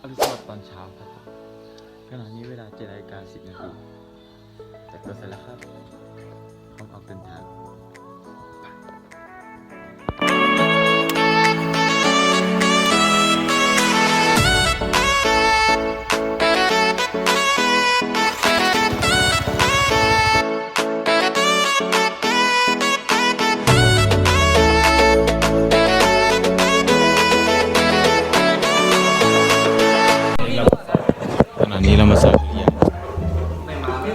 อรุณสวัสดิ์ตอนเช้าครับขณะนี้เวลาเจ็ดนาฬิกาสิบนาทีแต่งตัวเสร็จแล้วครับพร้อมออกเดินทาง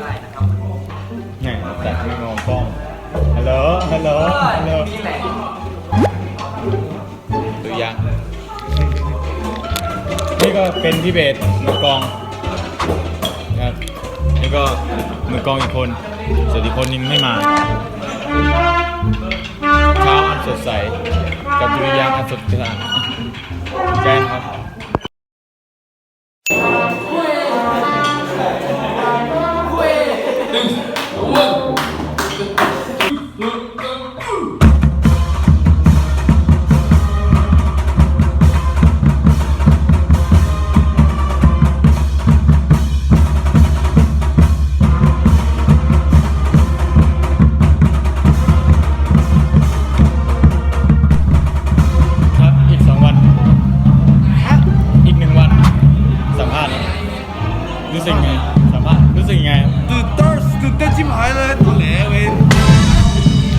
ไงแต่ไม่มองกล้องฮัลโหลฮัลโหลฮัลโหลดูยังนี่ก็เป็นพี่เบสมือกลองนะครับนี่ก็มือกลองอีกคนส่วนอีกคนยังไม่มาเช้าอันสดใสกับดุริยางค์อันสดใสแกนครับ ครั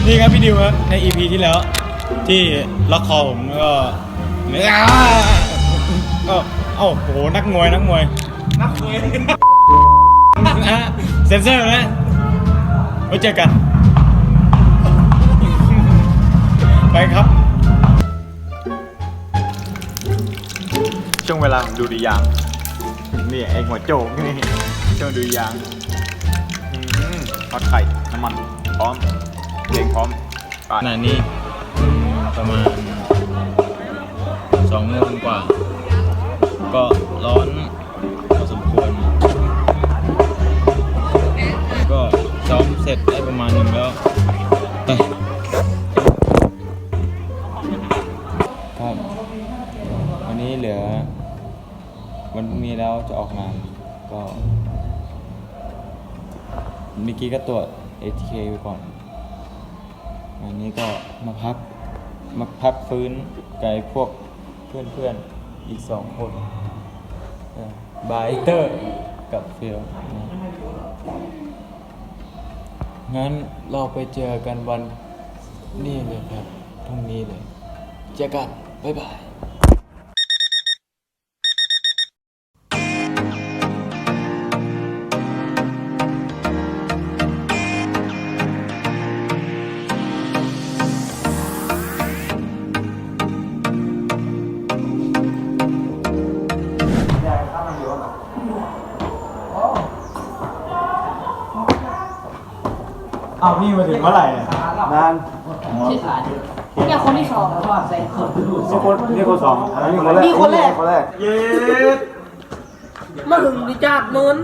นี่ครับพี่ดิวครับใน EP ที่แล้ว ที่ล็อกคอผมแล้วก็อ้าก็เอ้าโหนักมวยนักมวยนักมวยนะเซนเซอร์นะไว้เจอกัน ไปครับ ช่วงเวลาของดูดียางนี่ไอหัวโจกนี่ช่วงดูดียางอืมทอดไข่น้ำมันพร้อม เพลงพร้อมขณะนี้ประมาณสองโมงกว่า ก็ร้อนพอสมควร ก็ซ้อมเสร็จได้ประมาณหนึ่งแล้วไปครับวันนี้เหลือ วันพรุ่งนี้แล้วจะออกงานก็เมื่อกี้ก็ตรวจ ATK ไปก่อน อันนี้ก็มาพักมาพักฟื้นไกลพวกเพื่อนๆอ,อีกสองคนบายเตอร์กับเฟลงั้นเราไปเจอกันวันนี่เลยครับพรุ่งนี้เลย เจอกัน บ๊ายบาย เอาพี่มาถึงเมื่อไหร่นานเนี่ยคนที่สองนี่คนนี่คนสองอันนี้คนแรกนี่คนแรก คนแรก เย้มาถึงดิจาดเมิน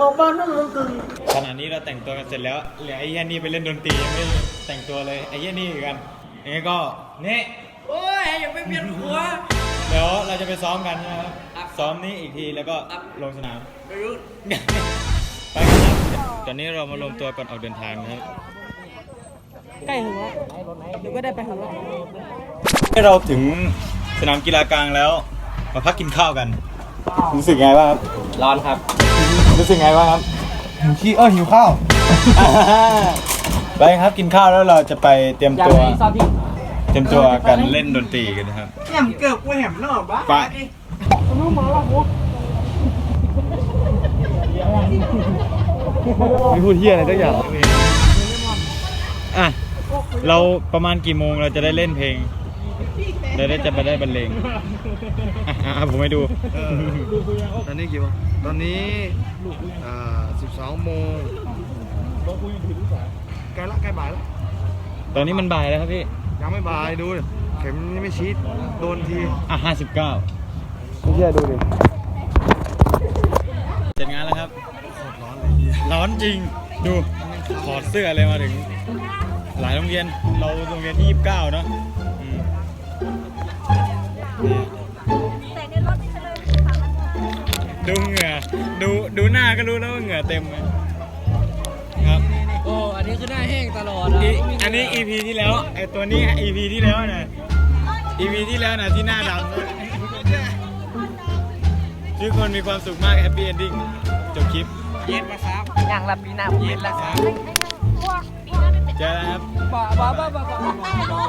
ออกบ้านนั่งมันกึ่งขณะนี้เราแต่งตัวกันเสร็จแล้วเหลือไอ้เหี้ยนี่ไปเล่นดนตรียังไม่ได้แต่งตัวเลยไอ้เหี้ยนี่กันยังไงก็นี่โอ้ยอย่าไปเปลี่ยนหัวเดี๋ยวเราจะไปซ้อมกันนะครับซ้อมนี้อีกทีแล้วก็ลงสนามไปกันครับ ตอนนี้เรามารวมตัวก่อนออกเดินทางนะครับ ใกล้ถึงแล้วเดี๋ยวก็ได้ไปถึงแล้วให้เราถึงสนามกีฬากลางแล้ว มาพักกินข้าวกัน รู้สึกไงบ้างครับ ร้อนครับ รู้สึกไงบ้างครับ หิวขี้เออหิวข้าว ไปครับกินข้าวแล้วเราจะไปเตรียมอยากตัวให้ซอสพริกเตรียมตัวกันเล่นดนตรีกันนะครับแหมเกือบกูแหมนอกบ้าไป ไม่พูดเที่ยอะไรสักอย่างอะเราประมาณกี่โมงเราจะได้เล่นเพลงเราได้จะไปได้บรรเลงอะอะผมให้ดู ตอนนี้กี่โมงตอนนี้อ่าสิบสองโมงใกล้ละใกล้บ่ายละตอนนี้มันบ่ายแล้วครับพี่ ยังไม่บ่ายดูดิเข็มยังไม่ชีดโดนที อะห้าสิบเก้าไม่เชื่อดูดิ เสร็จงานแล้วครับ ร้อนจริง ดูถอดเสื้อเลยมาถึง หลายโรงเรียน เราโรงเรียนที่ยี่สิบเก้าเนาะอืมนี่แต่ในรถไม่ใช่เลยสามพันห้าดูเหงื่อ ดูดูหน้าก็รู้แล้วว่าเหงื่อเต็มเลยครับ โอ้ อันนี้คือหน้าแห้งตลอดอีอันนี้ EP ที่แล้วไอตัวนี้ EP ที่แล้วนะ EP ที่แล้วนะที่หน้าดำนะทุกคนมีความสุขมากแฮปปี้เอนดิ้งจบคลิป เย็นมาครับอย่างละปีหน้าเย็นละครับเจอแล้วครับบ้าบ้าบ้าบ้าบ้า